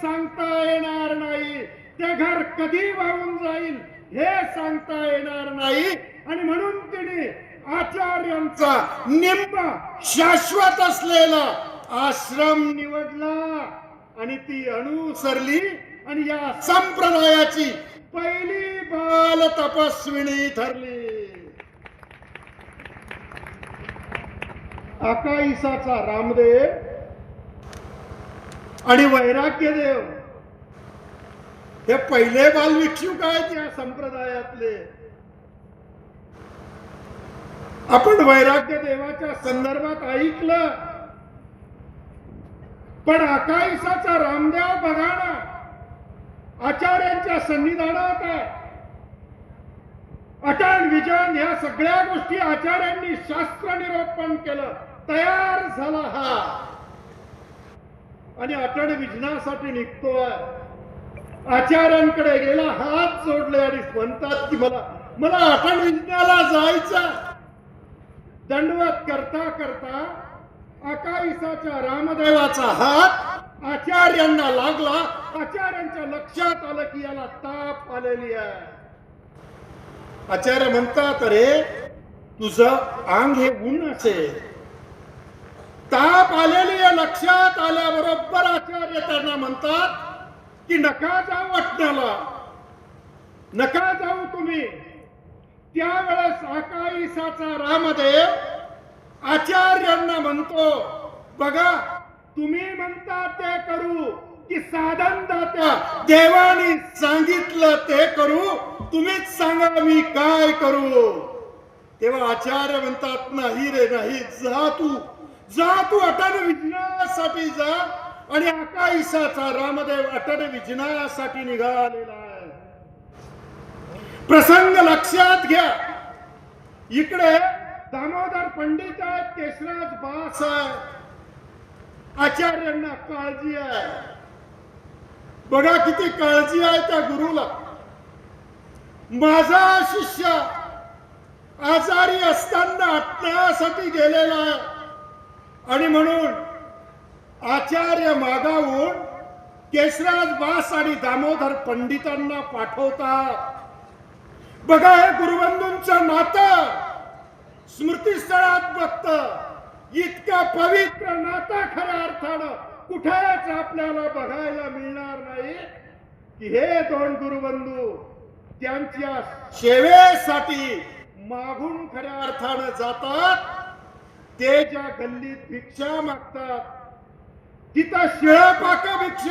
सांगता येणार नाही. ते घर कधी वाहून जाईल हे सांगता येणार नाही. आणि म्हणून तिने आचार्यांचा निंब शाश्वत असलेला आश्रम निवडला. आणि ती अनुसरली. आणि या संप्रदायाची पहिली बाल तपस्विनी ठरली. अकाईसाचा रामदेव आणि वैराग्यदेव हे पहिले बालभिक्षुक आहेत या संप्रदायातले? आपण वैराग्य देवाच्या संदर्भात ऐकलं. पण आकाशाचा रामदेव बघाणा आचार्यांच्या सन्निधानात आहे अटल विजन या सगळ्या गोष्टी आचार्यांनी शास्त्र निरोपण केलं. तयार झाला हा. आणि अटड विजनासाठी निघतो आचार्यांकडे गेला हात जोडले आणि म्हणतात की मला मला अटड विजनाला जायचं दंडवत करता करता अकाईसाच्या रामदेवाचा हात आचार्यांना लागला. आचार्यांच्या लक्षात आलं की याला ताप आलेली आहे. आचार्य म्हणतात अरे तुझं अंग हे ऊन असेल. ताप आलेली या लक्षात आल्याबरोबर आचार्य त्यांना म्हणतात की नका जाऊ वाटण्याला. नका जाऊ तुम्ही. त्यावेळेस आकाईसाचा रामदेव आचार्यांना म्हणतो बघा तुम्ही म्हणता ते करू की साधन दात्या देवाने सांगितलं ते करू तुम्हीच सांगा मी काय करू. तेव्हा आचार्य म्हणतात नाही रे नाही जा तू. जा तू अटल विजनासाठी जा आणि आकाईसाचा रामदेव अटल विजनासाठी निघालेला आहे. प्रसंग लक्षात घ्या. इकडे दामोदर पंडित आहेत केशराज बास आहे आचार्यांना काळजी आहे. बघा किती काळजी आहे त्या गुरुला. माझा शिष्य आजारी असताना हटण्यासाठी गेलेला आहे. आणि म्हणून आचार्य मागावून केशराज बास आणि दामोदर पंडितांना पाठवतात. बघा हे गुरुबंधूंचं नातं. स्मृतीस्थळात बघत इतकं पवित्र नातं खऱ्या अर्थानं. कुठेच आपल्याला बघायला मिळणार नाही की हे दोन गुरुबंधू त्यांच्या सेवेसाठी मागून खऱ्या अर्थानं जातात. ते ज्या गल्लीत भिक्षा मागतात तिथं शिळपाक भिक्षेत